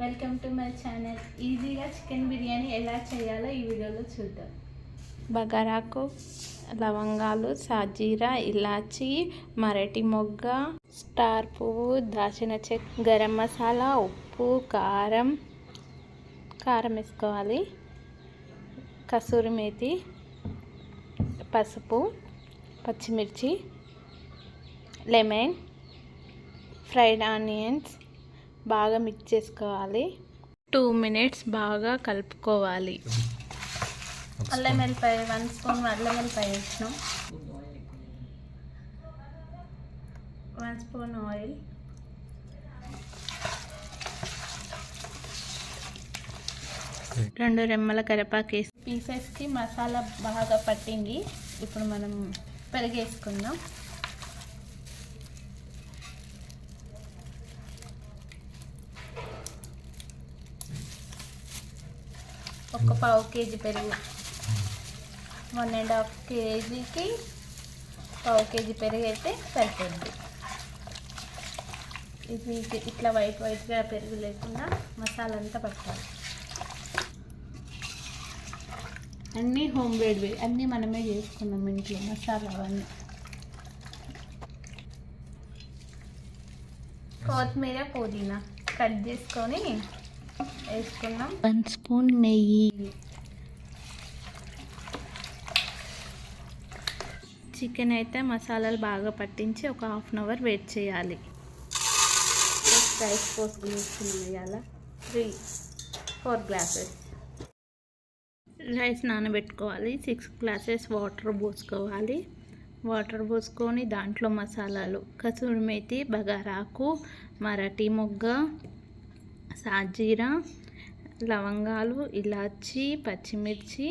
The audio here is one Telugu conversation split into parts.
Welcome to my channel. ఈజీగా చికెన్ బిర్యానీ ఎలా చేయాలో ఈ వీడియోలో చూద్దాం. బగారాకు లవంగాలు సాజీరా ఇలాచి మరటి మొగ్గ స్టార్ పువ్వు దాచిన చెక్ గరం మసాలా ఉప్పు కారం కారం వేసుకోవాలి కసూరి మేతి పసుపు పచ్చిమిర్చి లెమన్ ఫ్రైడ్ ఆనియన్స్ బాగా మిక్స్ చేసుకోవాలి. టూ మినిట్స్ బాగా కలుపుకోవాలి. అల్లం వెల్లిపాయ వన్ స్పూన్ అల్లం వెల్లిపాయ వేసినాం. వన్ స్పూన్ ఆయిల్ రెండు రెమ్మల కరివేపాకు వేసి పీసెస్కి మసాలా బాగా పట్టింది. ఇప్పుడు మనం పెరిగేసుకుందాం. ఒక పావు కేజీ పెరుగు. వన్ అండ్ హాఫ్ కేజీకి పావు కేజీ పెరుగు అయితే సరిపోద్ది. ఇది ఇట్లా వైట్ వైట్గా పెరుగు లేకుండా మసాలా అంతా పట్టాలి. అన్నీ హోమ్ మేడ్వి అన్నీ మనమే చేసుకున్నాం ఇంట్లో మసాలా అవన్నీ. కొత్తిమీర పుదీనా కట్ చేసుకొని వేసుకున్నాం. వన్ స్పూన్ నెయ్యి. చికెన్ అయితే మసాలాలు బాగా పట్టించి ఒక హాఫ్ అన్ అవర్ వెయిట్ చేయాలి. రైస్ పోసుకుని వేసుకున్నాం ఇవాళ. Three four glasses. రైస్ నానబెట్టుకోవాలి. సిక్స్ గ్లాసెస్ వాటర్ పోసుకోవాలి. వాటర్ పోసుకొని దాంట్లో మసాలాలు కసూరి మేతి బగారాకు మరాఠీ మొగ్గ సాజీరా లవంగాలు ఇలాచి పచ్చిమిర్చి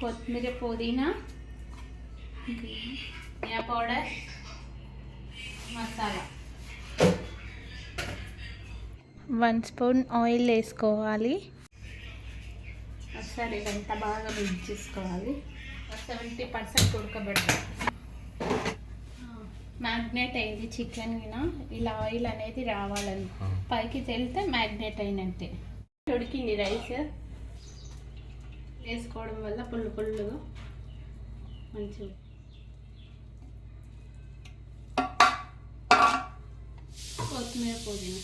కొత్తిమీర పుదీనా ధనియా పౌడర్ మసాలా. వన్ స్పూన్ ఆయిల్ వేసుకోవాలి. ఒకసారి ఇదంతా బాగా మిక్స్ చేసుకోవాలి. సెవెంటీ పర్సెంట్ ఉడకబెట్టాలి. మ్యాగ్నేట్ అయింది చికెన్ ఇలా ఆయిల్ అనేది రావాలని. పైకి తెలితే మ్యాగ్నేట్ అయినట్టే ఉడికింది రైస్. వేసుకోవడం వల్ల పుల్లు పుల్లుగా మంచిగా కొత్తిమీర పుదీనా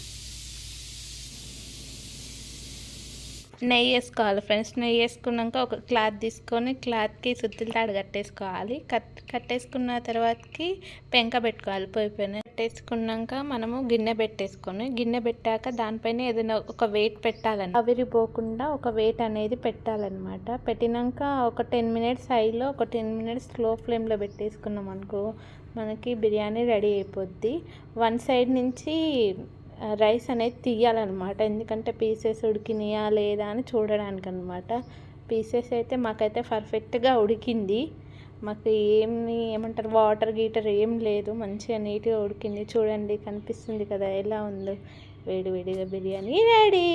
నెయ్యి వేసుకోవాలి ఫ్రెండ్స్. నెయ్యి వేసుకున్నాక ఒక క్లాత్ తీసుకొని క్లాత్కి సుత్తులు తాడు కట్టేసుకోవాలి. కట్ కట్టేసుకున్న తర్వాతకి పెంక పెట్టుకోవాలి పొయ్యి పైన. పెట్టేసుకున్నాక మనము గిన్నె పెట్టేసుకొని గిన్నె పెట్టాక దానిపైన ఏదైనా ఒక వెయిట్ పెట్టాలని. అవిరిపోకుండా ఒక వెయిట్ అనేది పెట్టాలన్నమాట. పెట్టినాక ఒక టెన్ మినిట్స్ హైలో ఒక టెన్ మినిట్స్ స్లో ఫ్లేమ్లో పెట్టేసుకున్నాం అనుకో మనకి బిర్యానీ రెడీ అయిపోద్ది. వన్ సైడ్ నుంచి రైస్ అనేది తీయాలన్నమాట. ఎందుకంటే పీసెస్ ఉడికినాయా లేదా అని చూడడానికి అనమాట పీసెస్ అయితే మాకైతే పర్ఫెక్ట్గా ఉడికింది. మాకు ఏమి ఏమంటారు వాటర్ గీటర్ ఏం లేదు. మంచిగా నీట్గా ఉడికింది. చూడండి కనిపిస్తుంది కదా ఎలా ఉందో. వేడి వేడిగా బిర్యానీ రెడీ.